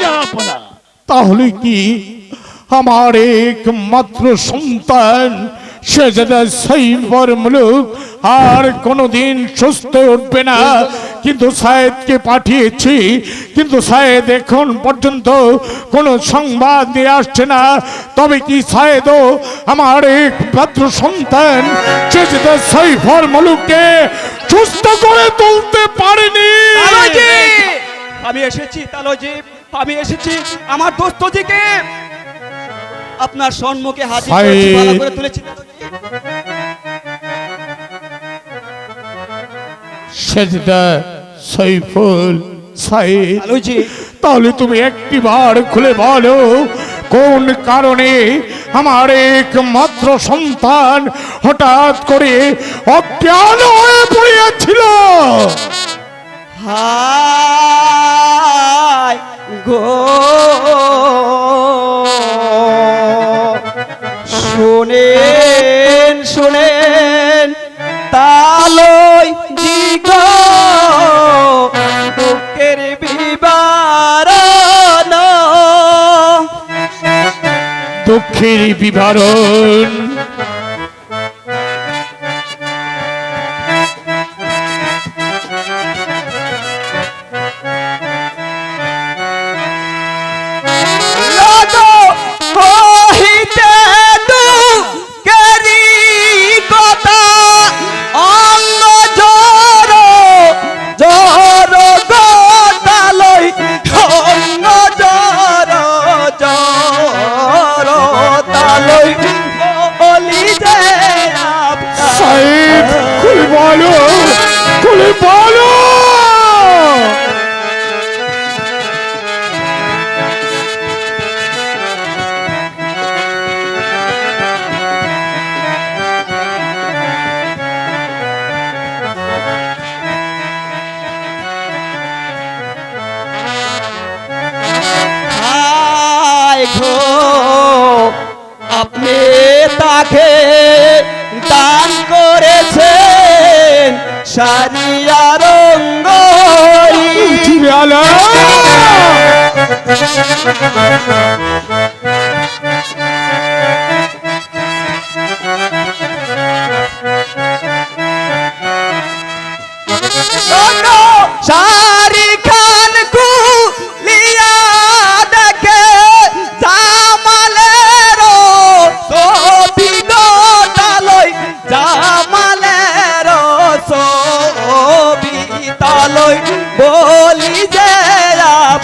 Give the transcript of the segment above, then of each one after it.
জাহাপনা তাহলে কি আমার একমাত্র সন্তান শেষদা সাইফর মুলুক আর কোনোদিন সুস্থ উঠবে না। কিন্তু সায়েদকে পাঠিয়েছি কিন্তু সায়েদ এখন পর্যন্ত কোনো সংবাদ নিয়ে আসছে না। তবে কি সায়েদও আমার একমাত্র সন্তান শেষদা সাইফর মুলুককে সুস্থ করে তুলতে পারেনি? আমি এসেছি তালজি আমি এসেছি আমার দোস্তজিকে আপনার সম্মুখে হাজির করে তুলেছি। সেজদা সাইফুল সাইদ। তালজি। তাহলে তুমি একটি বার খুলে বলো কোন কারণে আমার একমাত্র সন্তান হঠাৎ করে অজ্ঞান হয়ে পড়িয়াছিল হাই গো। শুনেন শুনেন তালই দিগ। দুঃখের বিবারণ। দুঃখের বিবরণ।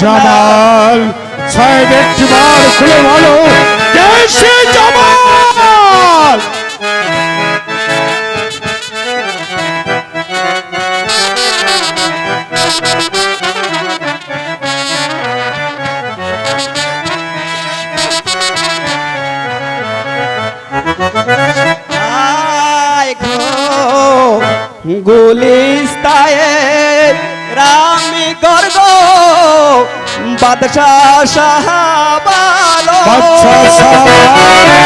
জামাল সাহেব একটি বার খুলে বলো। বাদশাহ সাহাবালো বাচ্চা সাহেব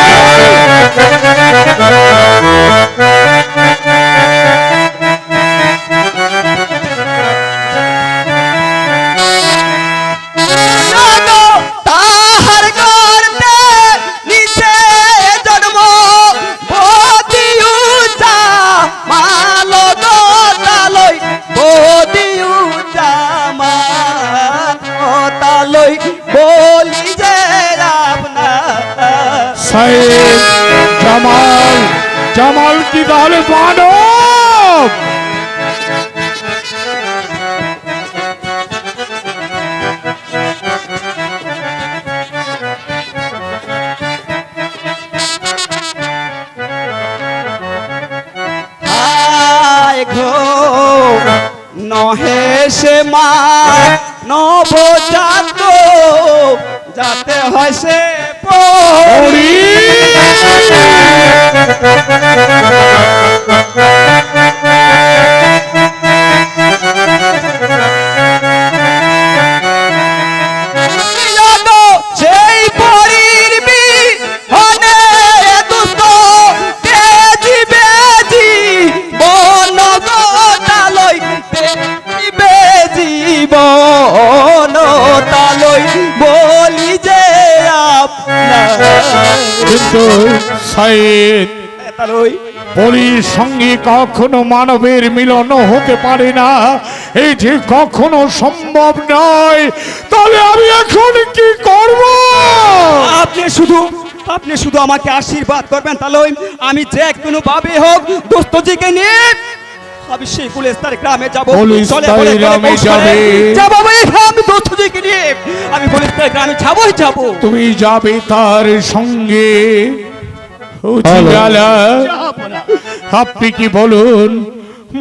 যাতে হয় সাইদ। পরীর সঙ্গে কখনো মানবের মিলন হতে পারে না। এই যে কখনো সম্ভব নয় তাহলে আমি এখন কি করব? আপনি শুধু আপনি শুধু আমাকে আশীর্বাদ করবেন তালই আমি যে কোনো ভাবে হোক দোস্তজিকে নিয়ে আমি সেই গুলেস্তার গ্রামে যাব। গ্রামে যাবে। যাব আমি দোস্তজিকে নিয়ে আমি গুলেস্তার গ্রামে যাবই যাব। তুমি যাবে তার সঙ্গে। আপনি কি বলুন?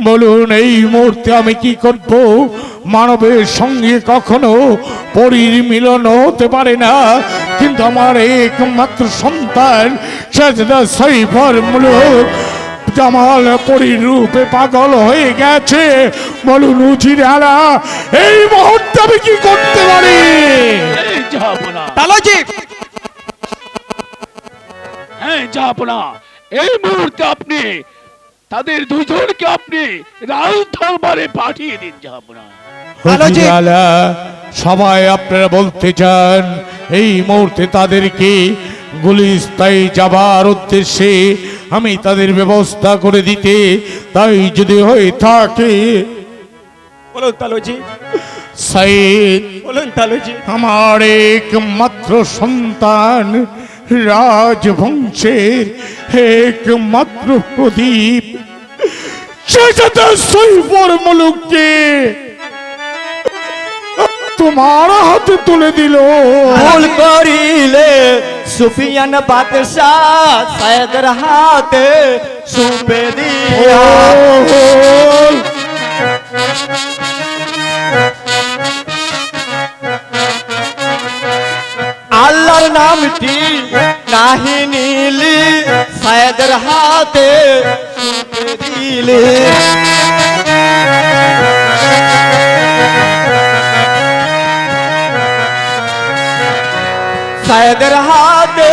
বলুন এই মুহূর্তে আমি কি করব? মানবের সঙ্গে কখনো পরীর মিলন হতে পারে না। কিন্তু আমার একমাত্র সন্তান সাজদা সাইফার মূলক জামাল পরীর রূপে পাগল হয়ে গেছে। বলুন উজিরালা এই মুহূর্তে আমি কি করতে পারি? এই যাবনা তালজি হ্যাঁ যাবনা এই মুহূর্তে আপনি তাদের দুজনকে আপনি রাজ পাঠিয়ে দিন যাবনা সবাই আপনারা বলতে চান এই মুহূর্তে তাদেরকে গুলিস্তায় যাবার উদ্দেশ্যে আমি তাদের ব্যবস্থা করে দিতে তাই যদি হয়ে থাকে। বলুন তালজি। সাইদ বলুন তালজি। আমার একমাত্র সন্তান রাজবংশের একমাত্র প্রদীপ সে সৈফর মুলুককে তোমার হাতে তুলে দিল। ভুল করিলে সুফিয়ান বাদশাহ সায়দের হাতে সুপে দিয়া। আল্লাহর নামটি নাহি নিলি সায়দের হাতে দিলে। সায়দের হাতে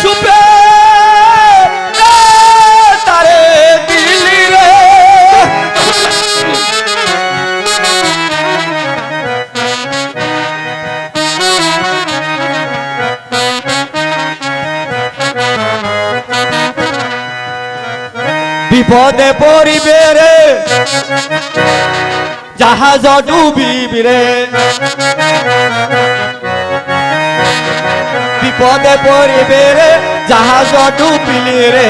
সুপে বিপদে পড়িবে রে। জাহাজ ডুবিবি রে। বিপদে পড়িবে রে, জাহাজ ডুবিলি রে।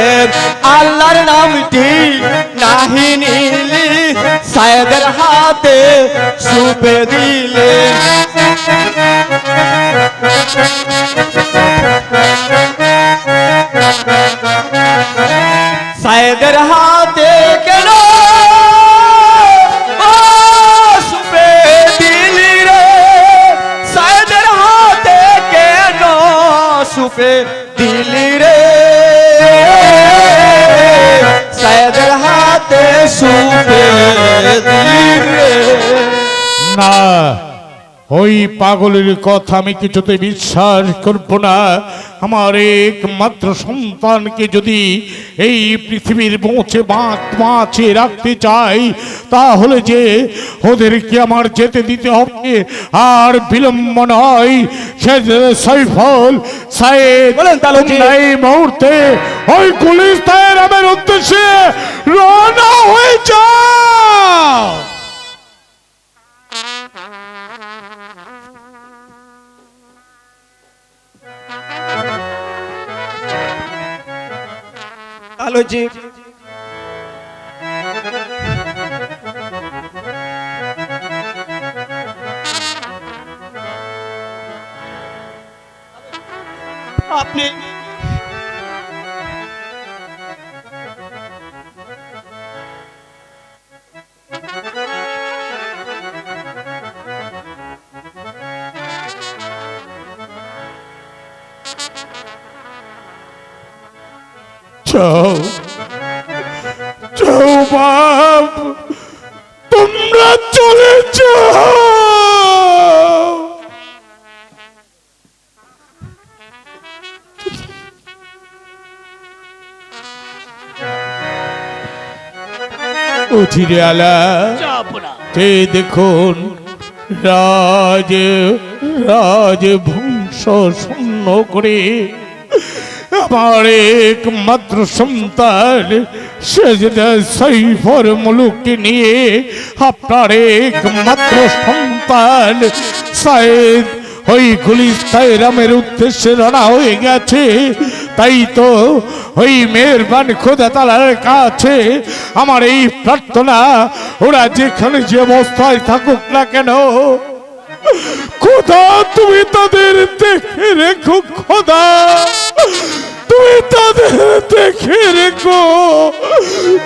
আল্লাহর নামটি নাহি নিলি, সায়দের হাতে সুপে দিলে। সায়দের হাতে কেন? সুপে দিলি রে। সায়দের হাতে রে? না, ওই পাগলের কথা আমি কিছুতে বিশ্বাস করব না। আমার একমাত্র সন্তানকে যদি এই পৃথিবীর পৌঁছে বাঁচ রাখতে চাই তাহলে যে ওদেরকে আমার যেতে দিতে হবে আর বিলম্ব নয় সে সৈফল এই মুহূর্তে ওই পুলিশ তায়ের উদ্দেশ্যে রওনা হয়ে যাও। তালজি আপনি যাও যাও বাপ, তোমরা চলে যাও। উঠিরে আলা তে দেখুন? রাজ রাজ বংশ শূন্য করে আমার একমাত্র সন্তান সে যেটা সাইফর মুলুককে নিয়ে আপনার একমাত্র সন্তান। সাইদ ওই গুলিস্তাইরামের উদ্দেশ্যে রওনা হয়ে গেছে। তাই তো ওই মেহরবান খোদা তালার কাছে আমার এই প্রার্থনা, ওরা যেখানে যে অবস্থায় থাকুক না কেন খোদা, তুমি তাদের দেখে রেখো, খোদা। তুমি তাদের দেখে রেখো।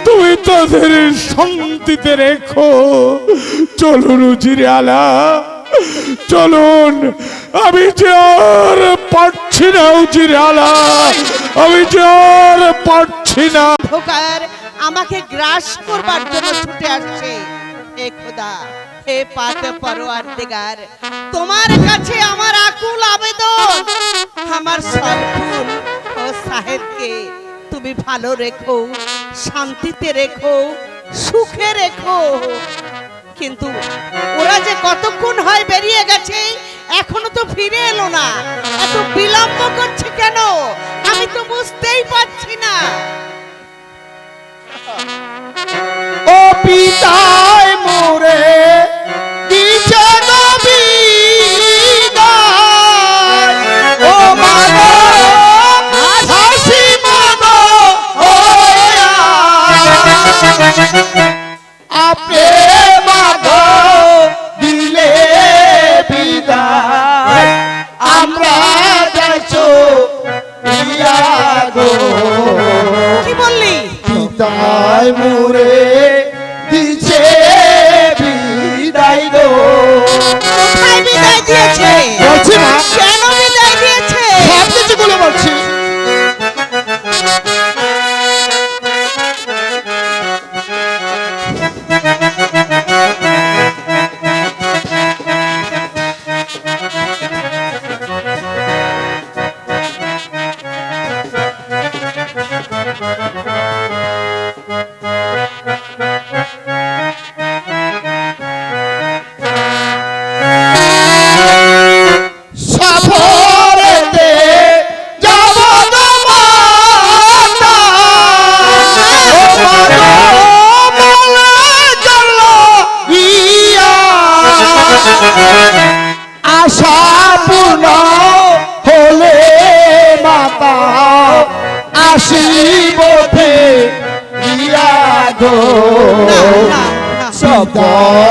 তুমি তাদের শান্তিতে রেখো। চলুন উজিরে আলা। চলুন। আমি যে আর পারছি না উজিরে আলা। আমি যে আর পারছি না। আমাকে গ্রাস করবার জন্য ছুটে আসছে। হে খোদা। হে পাক পরোয়ার দিগার তোমার কাছে আমার আকুল আবেদন। আমার সব ফুল ও সাহেবকে তুমি ভালো রেখো, শান্তিতে রেখো, সুখে রেখো। কিন্তু ওরা যে কতক্ষণ হয় বেরিয়ে গেছে, এখনও তো ফিরে এলো না। এত বিলম্ব করছে কেন? আমি তো বুঝতেই পারছি না। ও পিতায় আপনি মাগো দিলে বিদায়। আমরা যাইছো ইয়া গো কি বললি? পিতায় মোরে দিছে বিদায় গো। কোথায় বিদায় দিয়েছে? বলছি না। না।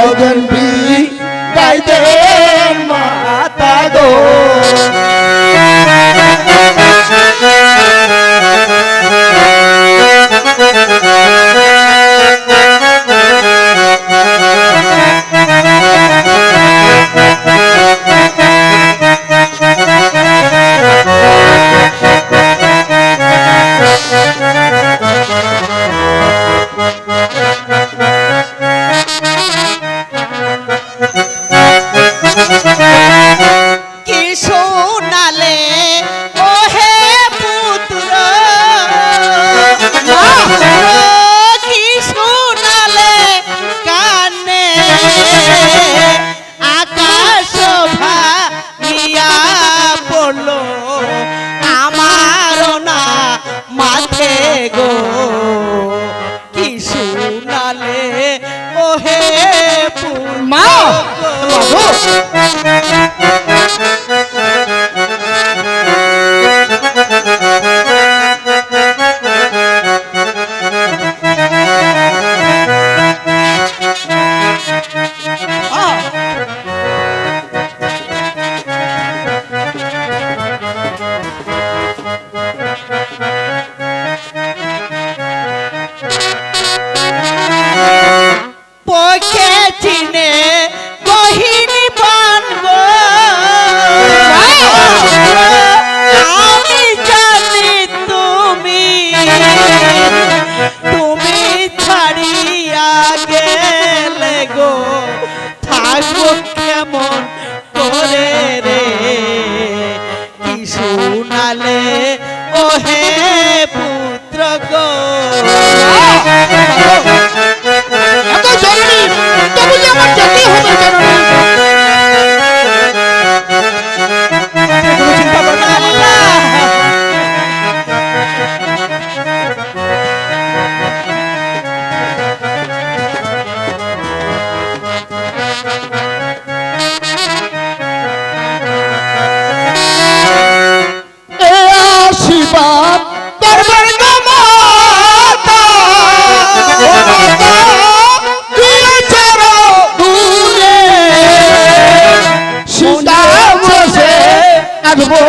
বাঁধবো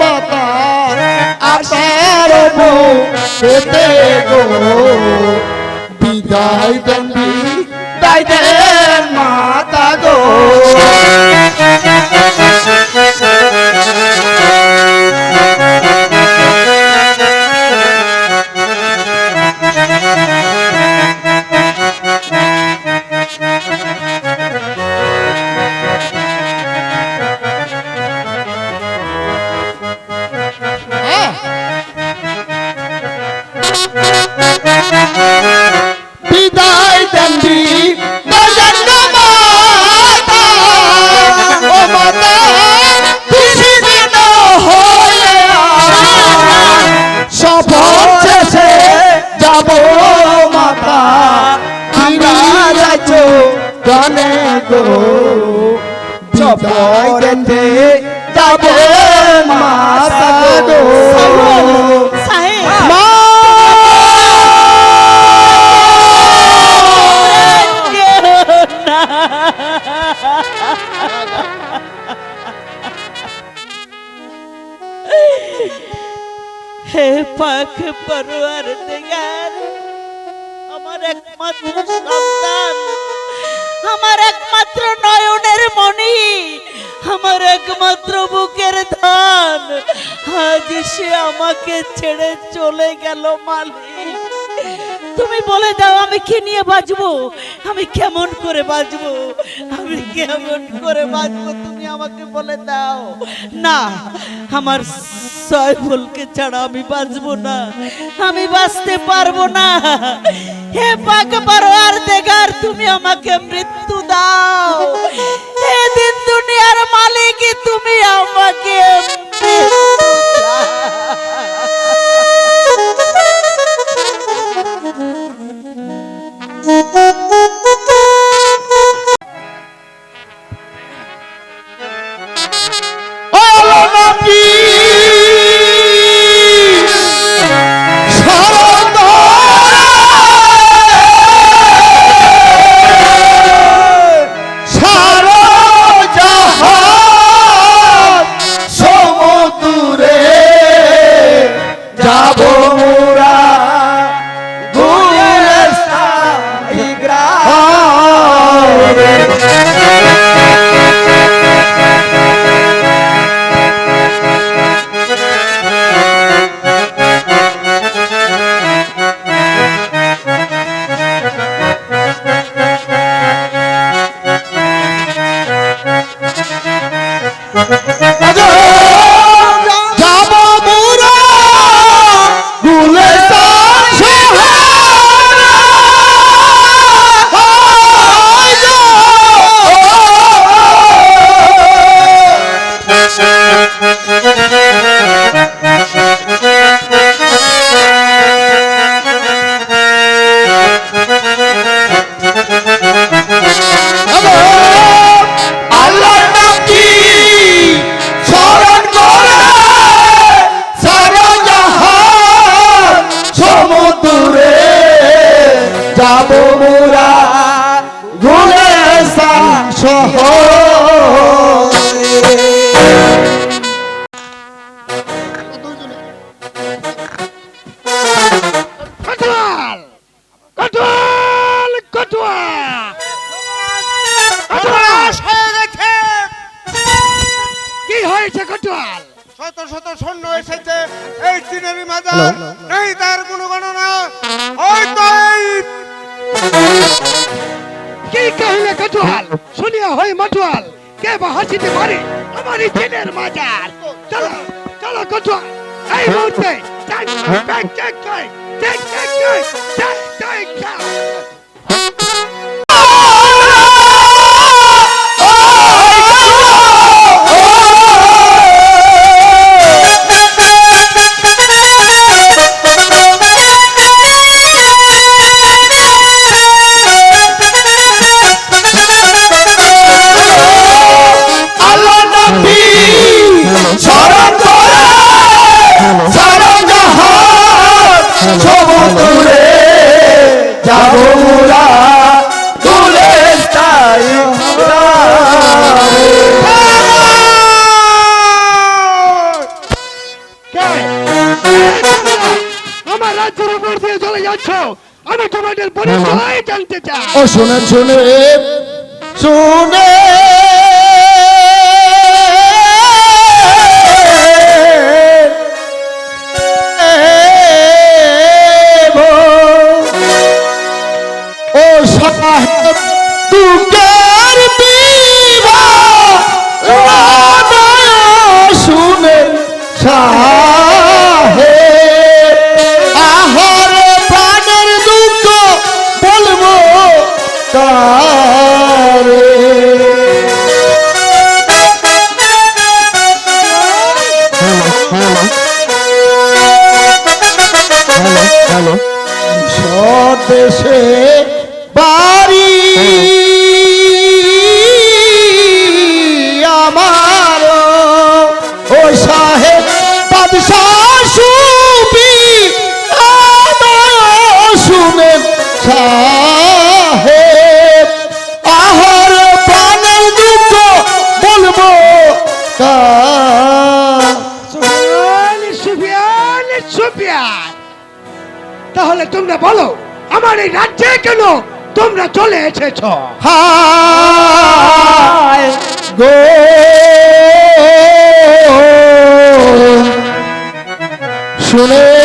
মাতা আশার পেতে গো বিদায় দণ্ডি দায় মাতা গো। গো। বিদায় যাব মাতা গো মা হে পাখ পরোয়ার আমার একমাত্র বুকের ধন। আজ সে আমাকে ছেড়ে চলে গেল মালিক। তুমি বলে দাও, আমি কি নিয়ে বাঁচবো? আমি কেমন করে বাঁচবো? আমি কেমন করে বাঁচবো তুমি আমাকে বলে দাও। না, আমার সয়ফুলকে ছাড়া আমি বাঁচবো না। আমি বাঁচতে পারব না। হে পাক আর দেগার তুমি আমাকে মৃত্যু দাও। এদিন দুনিয়ার মালিক তুমি আমাকে Thank you. Sahara. dad. Tell her, tell her, go to her. Hey, Monte, that's take. ও শুনে শুনে এসেছ। হায় গো। শুনেন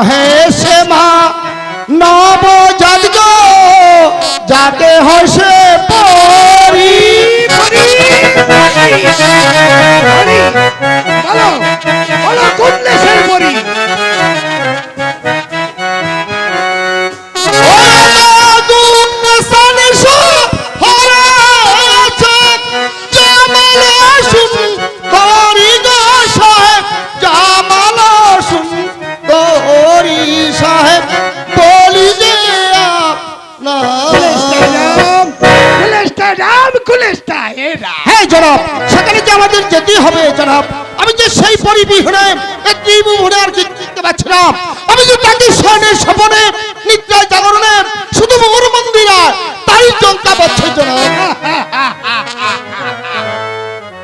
নহে সে মা নব জাত গো যাতে হসে পরি বলো হ্যাঁ জনাব সেখানে যে আমাদের যেতেই হবে জনাব। আমি যে সেই পরিবিহনে আর আমি যে তাকে স্বর্ণের স্বপনে নিদ্রায় জাগরণে শুধু মোর মন্দিরা পাচ্ছে জনাব।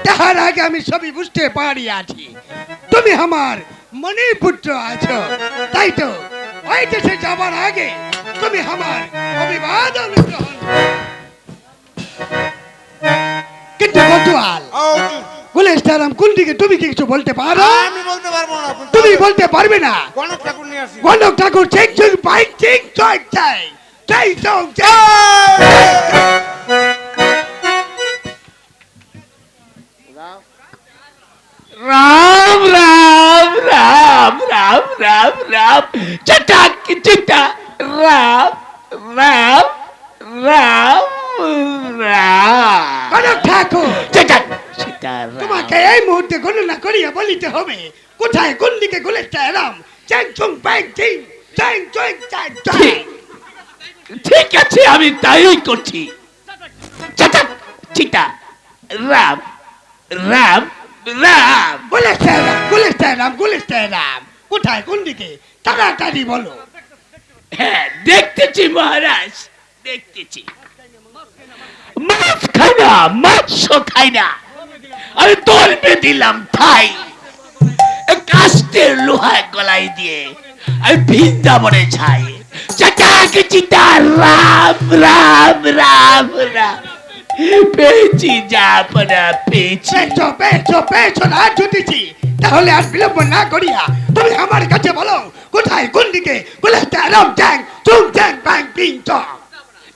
তাহার আগে আমি সবই বুঝতে পারি আছি তুমি আমার মনে পুত্র আছো। তাই তো ওই দেশে যাবার আগে তুমি আমার অভিবাদন গ্রহণ করো। কিন্তু কতুয়াল? কোন দিকে তুমি কিছু বলতে পারো? আমি বলতে পারব না তুমি বলতে পারবে না। গণক ঠাকুর নিয়ে আসি। গণক ঠাকুর চেক চেক পাই চেক চক চাই চাই চাই রাম রাম রাম রাম রাম রাম। চটাক চিটা। রাম রাম রাম রাম। কনক ঠাকুর তোমাকে এই মুহূর্তে গণনা করিয়া বলিতে হবে কোথায় কোন দিকে গুলেটা এলাম চ্যাং চুং ব্যাং চিং চ্যাং চুং চ্যাং চ্যাং ঠিক। আছে আমি তাই করছি। চিতা রাম রাম রাম। গুলেটা এলাম কোথায় কোন দিকে? তাড়াতাড়ি বলো। হ্যাঁ দেখতেছি মহারাজ দেখতেছি। মাছ খাই না মাংস খাই না আমি তলবে দিলাম ঠাই কাস্টের লোহায় গলাই দিয়ে আমি বৃন্দাবনে ছাই চাচাকে চিতা রাম রাম রাম রাম। পেয়েছি যাপনা পেয়েছি। পেছো পেছো পেছো না ছুটেছি তাহলে আর বিলম্ব না করিয়া তুমি আমার কাছে বলো কোথায় কোন দিকে? গুলেটা এলাম চ্যাং চুং চ্যাং ব্যাং পিং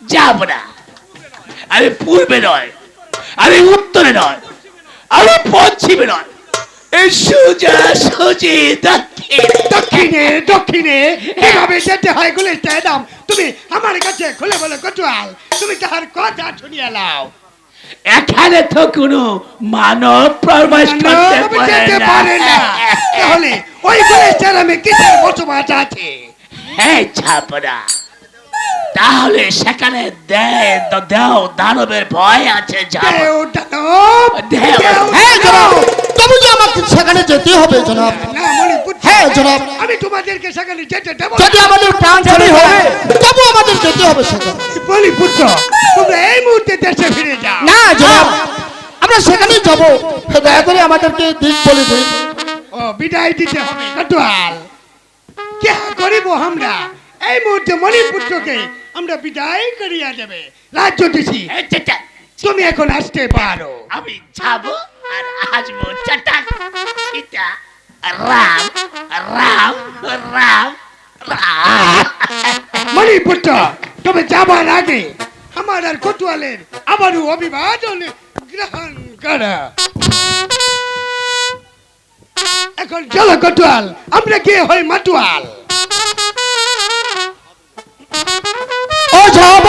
যাব না। আমি পূর্বে নয় আমি উত্তরে নয় আমি পশ্চিমে নয়। এই সোজা সোজে দক্ষিণে। দক্ষিণে এভাবে যেতে হয় এলাম তুমি আমার কাছে খুলে বলো কটুয়াল তুমি তাহার কথা শুনিয়া লাও এখানে তো কোনো মানব প্রবেশ করতে পারে না। তাহলে ওই গুলেটার আমি কিসের বসবাস আছে? হ্যাঁ ছাপনা তাহলে সেখানে দেয় দেও দানবের ভয় আছে তবু যে আমাকে সেখানে যেতে হবে জনাব। হ্যাঁ, জনাব। আমি তোমাদেরকে সেখানে যেতে দেবো যদি আমাদের প্রাণ চলে হবে তবু আমাদের যেতে হবে সেখানে। মণিপুত্র তোমরা এই মুহূর্তে দেশে ফিরে যাও। না জনাব আমরা সেখানেই যাব। দয়া করে আমাদেরকে দিক বলে দিন। ও বিদায় দিতে হবে কটুয়াল কে করিব আমরা? এই মুহূর্তে মণিপুত্রকে আমরা বিদায় করিয়া দেবে। রাজ্য দিছি। তুমি এখন আসতে পারো। আমি যাব আর আসব চটাক সীতা রাম রাম রাম মণিপুত্র তবে যাবার আগে আমার আর কটুয়ালের আবারও অভিবাদন গ্রহণ কর। এখন চলো কটুয়াল আমরা কে হই মাটুয়াল ও যাব